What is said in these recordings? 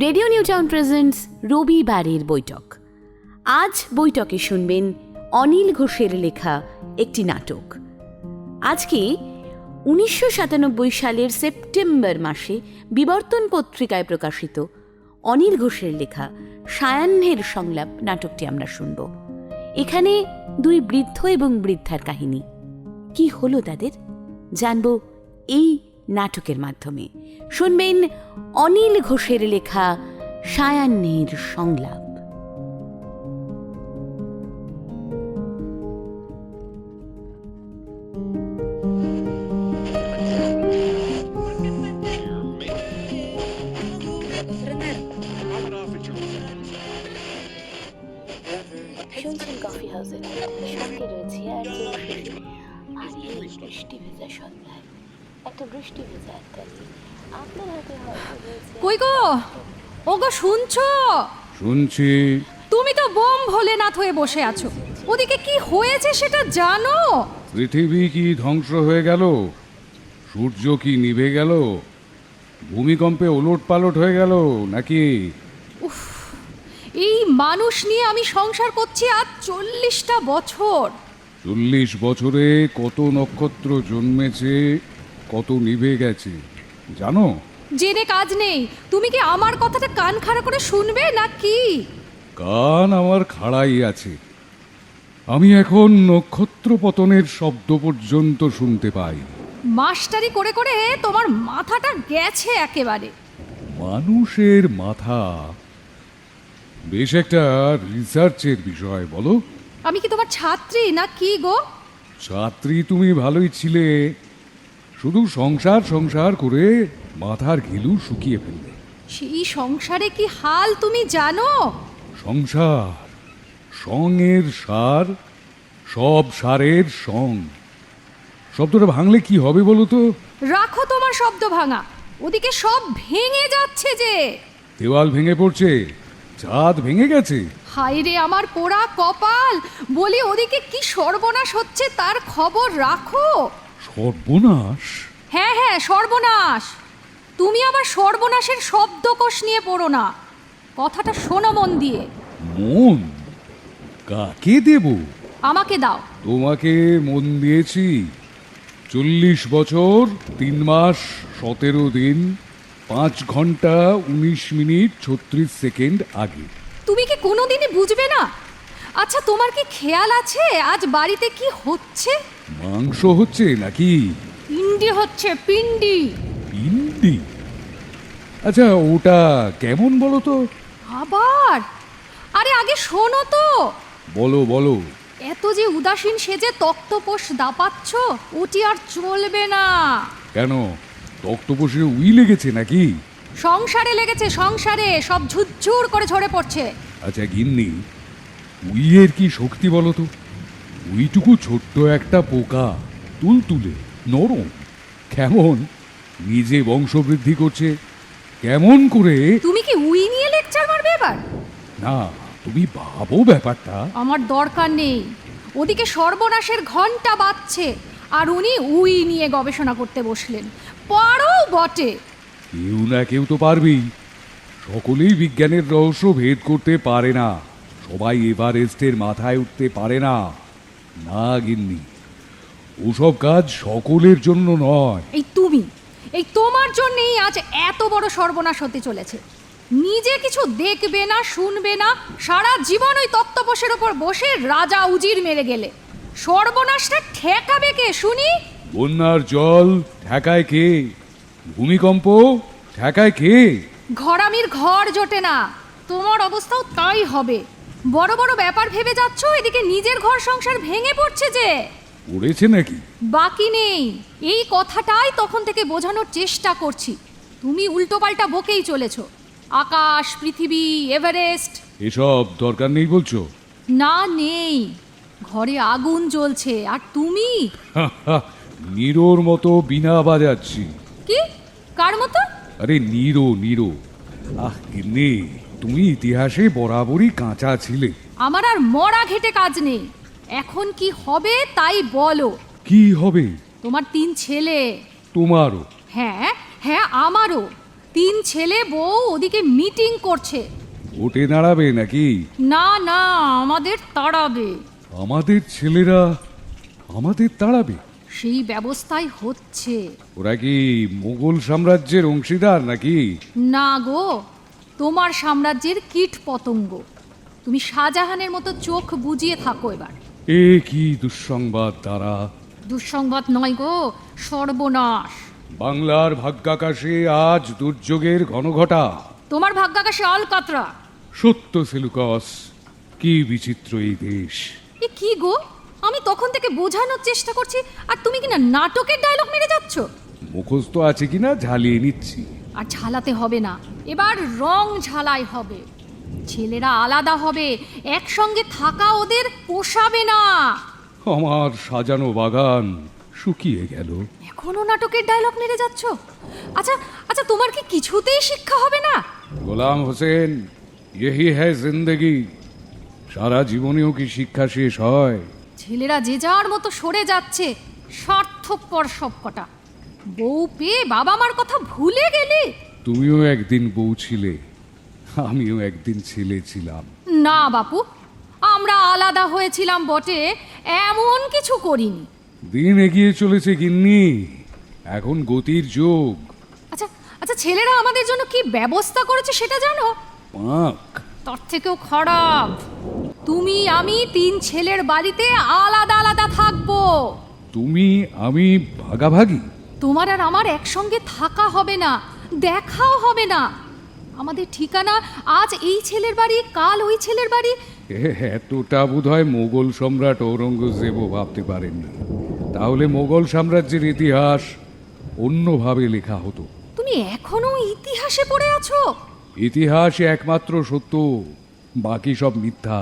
Radio new town presents রবিবারের বৈঠক। আজ বৈঠকে শুনবেন অনিল ঘোষের লেখা একটি নাটক। আজকে উনিশশো সাতানব্বই সালের সেপ্টেম্বর মাসে বিবর্তন পত্রিকায় প্রকাশিত অনিল ঘোষের লেখা সায়াহ্নের সংলাপ নাটকটি আমরা শুনব। এখানে দুই বৃদ্ধ এবং বৃদ্ধার কাহিনী। কি হলো তাদের? জানব এই নাটকের মাধ্যমে। শুনবেন অনিল ঘোষের লেখা সায়াহ্নের সংলাপ। কফি হাউসের সঙ্গে রয়েছে আর এই বৃষ্টি ভেজা সন্ধ্যায়। একটা বৃষ্টি ভেজা একটা দিন। আপনার হাতে হয়তো রয়েছে কই গো? ওগো শুনছো? শুনছি। তুমি তো বোম ভোলেনাথ হয়ে বসে আছো। ওদিকে কি হয়েছে সেটা জানো? পৃথিবী কি ধ্বংস হয়ে গেল? সূর্য কি নিভে গেল? ভূমিকম্পে ওলট পালট হয়ে গেল নাকি? এই মানুষ নিয়ে আমি সংসার করছি আজ চল্লিশটা বছর। চল্লিশ বছরে কত নক্ষত্র জন্মেছে কত নিভে গেছে জানো? জেনে কাজ নেই। তুমি কি আমার কথাটা কান খাড়া করে শুনবে না কি? কান আমার খাড়াই আছে। আমি এখন নক্ষত্র পতনের শব্দ পর্যন্ত শুনতে পাই। মাস্টারি করে করে তোমার মাথাটা গেছে একেবারে। মানুষের মাথা। বেশ একটা রিসার্চের বিষয় বলো? আমি কি তোমার ছাত্রী না কি গো? ছাত্রী তুমি ভালোই ছিলে। শুধু সংসার সংসার করে মাথার ঘিলু শুকিয়ে ফেললে। সেই সংসারে কি হাল তুমি জানো? সংসার সঙের সার সব সারের সং। শব্দটা ভাঙলে কি হবে বলো তো? রাখো তোমার শব্দ ভাঙা। ওদিকে সব ভেঙে যাচ্ছে যে। দেওয়াল ভেঙে পড়ছে। ছাদ ভেঙে গেছে। হায় রে আমার পোড়া কপাল! বলি ওদিকে কি সর্বনাশ হচ্ছে তার খবর রাখো। সর্বনাশ? হ্যাঁ হ্যাঁ সর্বনাশ। তুমি আবার সর্বনাশের শব্দকোষ নিয়ে পড়ো না। কথাটা শোনো মন দিয়ে। মন? কাকে দেব? আমাকে দাও। তোমাকে মন দিয়েছি। চল্লিশ বছর তিন মাস সতেরো দিন। পাঁচ ঘণ্টা উনিশ মিনিট ছত্রিশ সেকেন্ড আগে। তুমি কি কোনোদিনই বুঝবে না? আচ্ছা তোমার কি খেয়াল আছে আজ বাড়িতে কি হচ্ছে? মাংস হচ্ছে নাকি? পিন্ডি হচ্ছে পিন্ডি। পিন্ডি? আচ্ছা ওটা কেমন বলো তো? আবার? আরে আগে শোনো তো। বলো বলো। এত যে উদাসীন সেজে তক্তপোষ দাপাচ্ছ ওটি আর চলবে না। কেন? তক্তপোষে উই লেগেছে নাকি? সংসারে লেগেছে সংসারে। সব ঝুরঝুর করে ঝরে পড়ছে। আচ্ছা গিন্নি উইয়ের কি শক্তি বলো তো? উইটুকু ছোট্ট একটা পোকা তুলতুলে নরম। কেমন? নিজে বংশবৃদ্ধি করছে। কেমন করে? তুমি কি উই নিয়ে লেকচার মারবে এবার? না তুমি ভাবো ব্যাপারটা। আমার দরকার নেই। ওদিকে সর্বনাশের ঘণ্টা বাজছে আর উনি উই নিয়ে গবেষণা করতে বসলেন। পারো বটে। কেউ না কেউ তো পারবেই। সকলেই বিজ্ঞানের রহস্য ভেদ করতে পারে না। সবাই এভারেস্টের মাথায় উঠতে পারে না। না গিন্নি ওসব কাজ সকলের জন্য নয়। এই তুমি এই তোমার জন্যেই আজ এত বড় সর্বনাশ হতে চলেছে। নিজে কিছু দেখবে না শুনবে না সারা জীবন ওই তত্ত্বপোষের ওপর বসে রাজা উজির মেরে গেলে। সর্বনাশটা ঠেকাবে কে শুনি? বন্যার জল ঠেকায় কে? ভূমিকম্প ঠেকায় কে? ঘরামির ঘর জোটে না। তোমার অবস্থাও তাই হবে। বড় বড় ব্যাপার ভেবে যাচ্ছ? এদিকে নিজের ঘর সংসার ভেঙে পড়ছে যে। পড়েছে নাকি? বাকি নেই। এই কথাটাই তখন থেকে বোঝানোর চেষ্টা করছি। তুমি উল্টোপাল্টা বকেই চলেছ। আকাশ পৃথিবী এভারেস্ট। এসব দরকার নেই বলছো? না নেই। ঘরে আগুন জ্বলছে। আর তুমি? নিরোর মতো বিনা বাজাচ্ছি। কি? কার মতো? আরে নিরো নিরো। আহ গিন্নি তুমি ইতিহাসে বরাবরই কাঁচা ছিলে। আমার আর মরা ঘেটে কাজ নেই। এখন কি হবে তাই বলো। কি হবে? তোমার তিন ছেলে। তোমারও? হ্যাঁ হ্যাঁ আমারও। তিন ছেলে বউ ওদিকে মিটিং করছে। ওটে দাঁড়াবে নাকি? না না আমাদের তাড়াবে। আমাদের ছেলেরা আমাদের তাড়াবে? সেই ব্যবস্থাই হচ্ছে। ওরা কি মুঘল সাম্রাজ্যের অংশীদার নাকি? না গো তোমার সাম্রাজ্যের কীট পতঙ্গ। তুমি শাহজাহানের মতো চোখ বুজিয়ে থাকো এবার। এ কি দুঃসংবাদ তারা? দুঃসংবাদ নয় গো সর্বনাশ। বাংলার ভাগ্যাকাশে আজ দুর্যোগের ঘনঘটা। তোমার ভাগ্যাকাশে অলকাতরা। সত্য সেলুকস। কি বিচিত্র এই দেশ। এ কি গো? আমি তখন থেকে বোঝানোর চেষ্টা করছি আর তুমি কিনা নাটকের ডায়লগ মেরে যাচ্ছ? মুখস্থ আছে কিনা ঝালিয়ে নিচ্ছি। আর ঝালাতে হবে না এবার রং ঝালাই হবে। ছেলেরা আলাদা হবে একসঙ্গে থাকা ওদের পোষাবে না। আমার সাজানো বাগান শুকিয়ে গেল। এখনও নাটকের ডায়লগ মেরে যাচ্ছ? আচ্ছা আচ্ছা তোমার কি কিছুতেই শিক্ষা হবে না? গোলাম হোসেন ইহি হ্যায় জিন্দেগি। সারা জীবনেও কি শিক্ষা শেষ হয়? ছেলেরা যে যার মতো সরে যাচ্ছে স্বার্থপর সব কটা বউ পেয়ে বাবা মার কথা ভুলে গেলে? তুমিও একদিন বউ ছিলে আমিও একদিন ছেলে ছিলাম। না বাপু আমরা আলাদা হয়েছিলাম বটে এমন কিছু করিনি। দিন এগিয়ে চলেছে গিন্নি এখন গতির যোগ। আচ্ছা আচ্ছা ছেলেরা আমাদের জন্য কি ব্যবস্থা করেছে সেটা জানো? পাক। তার থেকেও খারাপ। তুমি আমি তিন ছেলের বাড়িতে আলাদা আলাদা থাকব। তুমি আমি ভাগাভাগি? তোমার আর আমার একসঙ্গে থাকা হবে না দেখাও হবে না। আমাদের ঠিকানা আজ এই ছেলের বাড়ি কাল ওই ছেলের বাড়ি। এতটা বোধ হয় মোগল সম্রাট ঔরঙ্গজেবও ভাবতে পারেন না তাহলে মোগল সাম্রাজ্যের ইতিহাস অন্যভাবে লেখা হতো। তুমি এখনও ইতিহাসে পড়ে আছো? ইতিহাস একমাত্র সত্য বাকি সব মিথ্যা।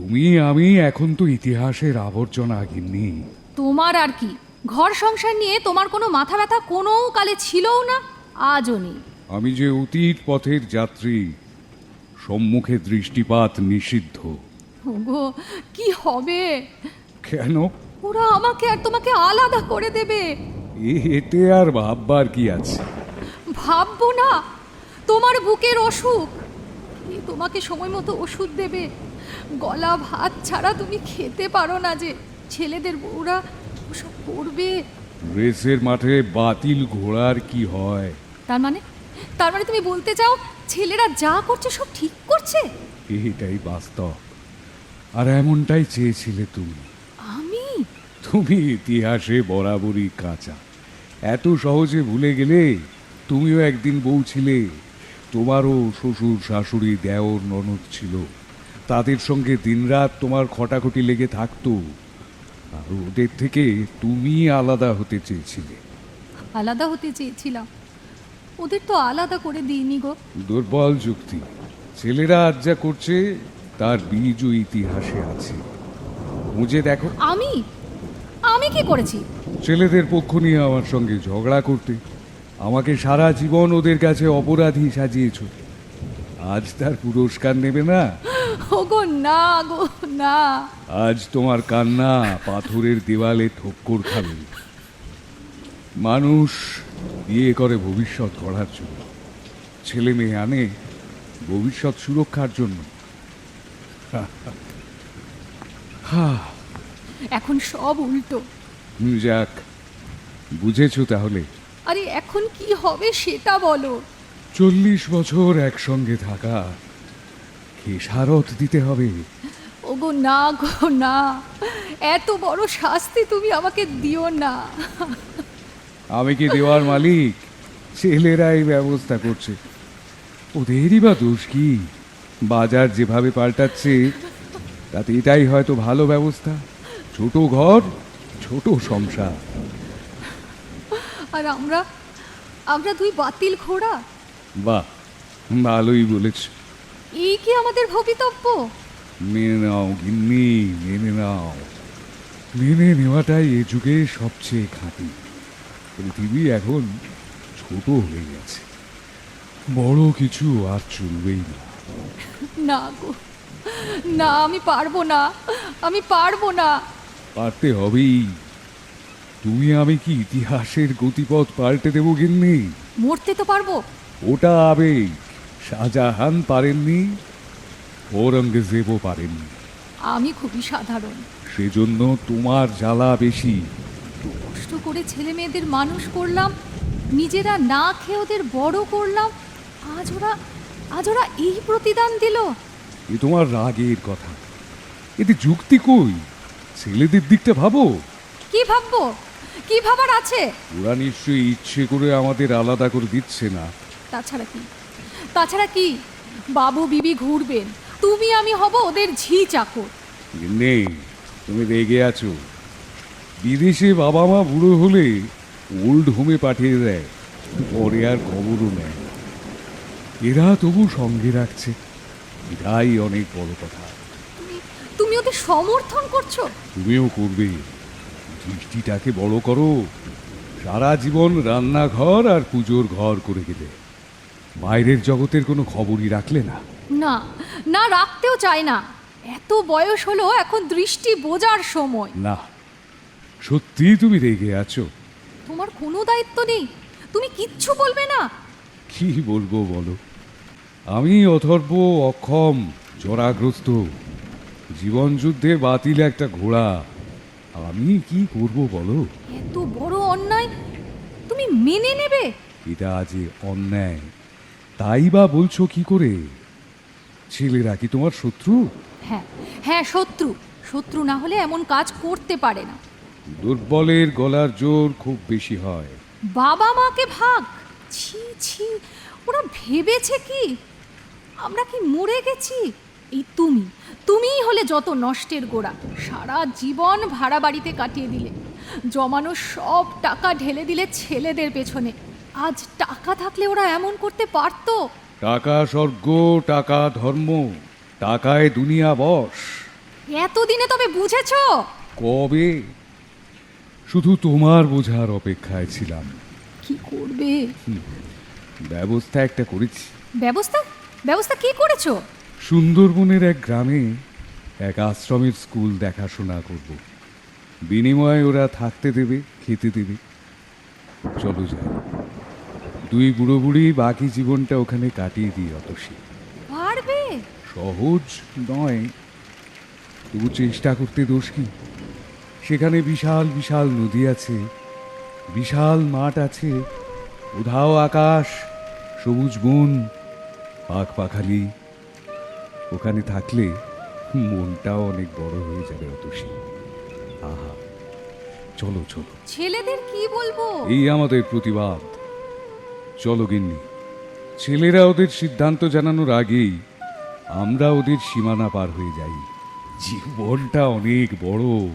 তুমি আমি এখন তো ইতিহাসের আবর্জনা গিন্নি। তোমার আর কি? ঘর সংসার নিয়ে তোমার কোনো মাথা ব্যথা কোনো কালে ছিলও না? আজও নেই। আমি যে অতীত পথের যাত্রী সম্মুখে দৃষ্টিপাত নিষিদ্ধ। ওগো কি হবে? কেন? ওরা আমাকে আর তোমাকে আলাদা করে দেবে। এতে আর ভাববার কি আছে? ভাববো না। তোমার বুকের অসুখ। তোমাকে সময় মতো ওষুধ দেবে? গলা ভাত ছাড়া তুমি খেতে পারো না যে ছেলেদের বউরা ওসব করবে। রেসের মাঠে বাতিল ঘোড়ার কি হয়? তার মানে? তার মানে তুমি বলতে চাও ছেলেরা যা করছে সব ঠিক করছে? এটাই বাস্তব। আর এমনটাই চেয়েছিলে তুমি। আমি? তুমি ইতিহাসে বরাবরই কাঁচা। এত সহজে ভুলে গেলে তুমিও একদিন বউ ছিলে। তোমারও শ্বশুর শাশুড়ি দেওর ননদ ছিল। তাদের সঙ্গে দিনরাত তোমার খটাখটি লেগে থাকতো। আর ওদের থেকে তুমি আলাদা হতে চেয়েছিলে। আলাদা হতে চেয়েছিলাম? ওদের তো আলাদা করে দিইনি গো। দুর্বল যুক্তি। ছেলেরা আজ যা করছে তার বীজ ইতিহাসে আছে। খুঁজে দেখো। আমি? আমি কি করেছি? ছেলেদের পক্ষ নিয়ে আমার সঙ্গে ঝগড়া করতে। আমাকে সারা জীবন ওদের কাছে অপরাধী সাজিয়েছ। আজ তার পুরস্কার নেবে না? ওগো না গো না। আজ তোমার কান্না পাথরের দেওয়ালে ঠক্কর খাবে। মানুষ বিয়ে করে ভবিষ্যৎ গড়ার জন্য। ছেলে মেয়ে আনে ভবিষ্যৎ সুরক্ষার জন্য। হা। এখন সব উল্টো। যাক বুঝেছ তাহলে। আরে এখন কি হবে সেটা বলো। চল্লিশ বছর একসঙ্গে থাকা খেসারত দিতে হবে? ওগো না গো না। এত বড় শাস্তি তুমি আমাকে দিও না। আমি কি দেওয়ার মালিক? ছেলেরাই ব্যবস্থা করছে। ওদেরই বা দোষ কি? বাজার যেভাবে পাল্টাচ্ছে তাতে এটাই হয়তো ভালো ব্যবস্থা। ছোট ঘর ছোট সংসার। আর আমরা আমরা দুই বাতিল ঘোড়া? বাহ ভালোই বলেছ। এই কি আমাদের ভবিতব্য? মেনে নাও গিন্নি মেনে নাও। মেনে নেওয়াটাই এ যুগে সবচেয়ে খাঁটি। পৃথিবী এখন ছোট হয়ে গেছে। বড় কিছু আর চলবেই না। না গো না আমি পারব না আমি পারব না। পারতে হবেই। তুমি আমি কি ইতিহাসের গতিপথ পাল্টে দেবো গিন্নি? মরতে তো পারব। ওটা আবেগ। শাহজাহান পারেননি ঔরঙ্গজেবও পারেননি। আমি খুবই সাধারণ। সেজন্য তোমার জ্বালা বেশি। কষ্ট করে ছেলে মেয়েদের মানুষ করলাম নিজেরা না খেয়ে ওদের বড় করলাম আজ ওরা আজ ওরা এই প্রতিদান দিল। এ তোমার রাগের কথা। এতে যুক্তি কই? ছেলেদের দিকটা ভাবো। কি ভাববো? কি ভাবার আছে? ওরা নিশ্চয়ই ইচ্ছে করে আমাদের আলাদা করে দিচ্ছে না। তাছাড়া কি? তাছাড়া কি? বাবু বিবি ঘুরবেন। তুমি আমি হব ওদের ঝি চাকর। নেই তুমি রেগে আছো। বিদেশে বাবা মা বুড়ো হলে ওল্ড হোমে পাঠিয়ে দেয় পরে আর খবরও নেয় এরা তবু সঙ্গে রাখছে। এটাই অনেক বড় কথা। তুমি ওদের সমর্থন করছ? তুমিও করবে। দৃষ্টিটাকে বড় করো। সারা জীবন রান্নাঘর আর পুজোর ঘর করে গেলে বাইরের জগতের কোনো খবরই রাখলে না। না না রাখতেও চায় না। এত বয়স হলো এখন দৃষ্টি বোঝার সময়। না সত্যি তুমি রেগে আছো। তোমার কোনো দায়িত্ব নেই। তুমি কিচ্ছু বলবে না। কি বলব বলো? আমি অথর্ব অক্ষম জরাগ্রস্ত। জীবন যুদ্ধে বাতিল একটা ঘোড়া। আমি কি করব বলো? এত বড় অন্যায় তুমি মেনে নেবে? এটা যে অন্যায় তাই বা বলছো কি করে? ছেলেরা কি তোমার শত্রু? হ্যাঁ হ্যাঁ শত্রু। শত্রু না হলে এমন কাজ করতে পারে না। দুর্বলের গলার জোর খুব বেশি হয়। বাবা মাকে ভাগ। ছি ছি ওরা ভেবেছে কি? আমরা কি মরে গেছি? এই তুমি তুমিই হলে যত নষ্টের গোড়া। সারা জীবন ভাড়া বাড়িতে কাটিয়ে দিলে। জমানো সব টাকা ঢেলে দিলে ছেলেদের পেছনে। আজ টাকা থাকলে ওরা এমন করতে পারতো? টাকা স্বর্গ টাকা ধর্ম টাকায় দুনিয়া বস। এতদিনে তবে বুঝেছ? কবে? শুধু তোমার বোঝার অপেক্ষায় ছিলাম। কি করবে? ব্যবস্থা একটা করেছি। ব্যবস্থা? ব্যবস্থা কি করেছ? সুন্দরবনের এক গ্রামে এক আশ্রমের স্কুল দেখাশোনা করব। বিনিময়ে ওরা থাকতে দেবে খেতে দেবে। চলো যাই। দুই বুড়ো বুড়ি বাকি জীবনটা ওখানে কাটিয়ে দিই অতসী। পারবে? সহজ নয়। তবু চেষ্টা করতে দোষ কি? সেখানে বিশাল বিশাল নদী আছে বিশাল মাঠ আছে উধাও আকাশ সবুজ বন পাখ পাখালি ওখানে থাকলে মনটাও অনেক বড় হয়ে যাবে অতসী। আহা চলো চলো। ছেলেদের কি বলব? এই আমাদের প্রতিবাদ। চলো গিন্নি। ছেলেরা ওদের সিদ্ধান্ত জানানোর আগেই আমরা ওদের সীমানা পার হয়ে যাই। জীবনটা অনেক বড়।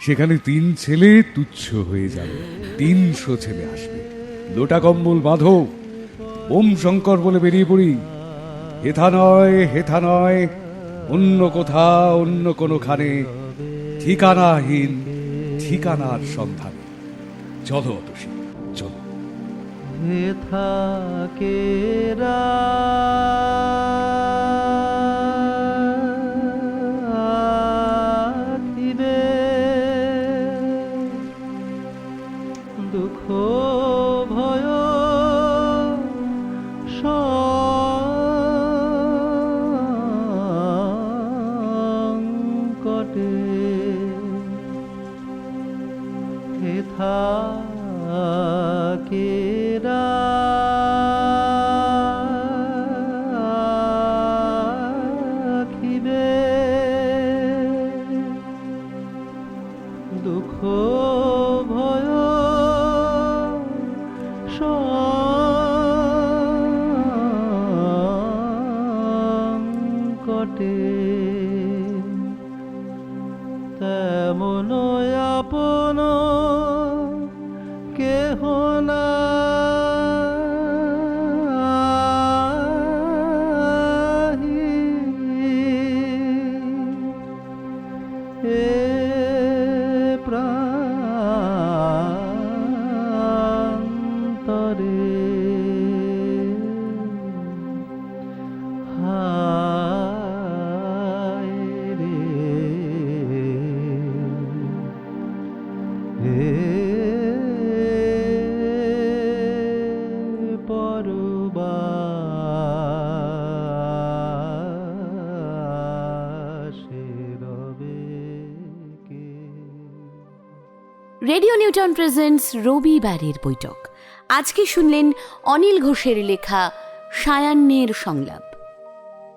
সেখানে তিন ছেলে তুচ্ছ হয়ে যাবে। তিনশো ছেলে আসবে। লোটা কম্বল বাঁধো। ওম শঙ্কর বলে বেরিয়ে পড়ি। হেথা নয় হেথা নয়। অন্য কোথা অন্য কোনোখানে। ঠিকানাহীন, ঠিকানার সন্ধানে। চলো অতসী। থাকে রাখিবে নিউটন প্রেজেন্টস রবিবারের বৈঠক। আজকে শুনলেন অনিল ঘোষের লেখা সায়ান্নের সংলাপ।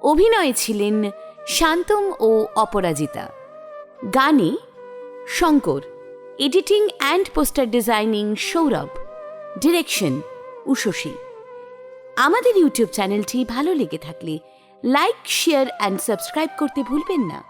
অভিনয়ে ছিলেন শান্তম ও অপরাজিতা। গানে Shankar, editing and poster designing Saurav, direction Ushasi আমাদের ইউটিউব চ্যানেলটি ভালো লেগে থাকলে লাইক, শেয়ার অ্যান্ড সাবস্ক্রাইব করতে ভুলবেন না।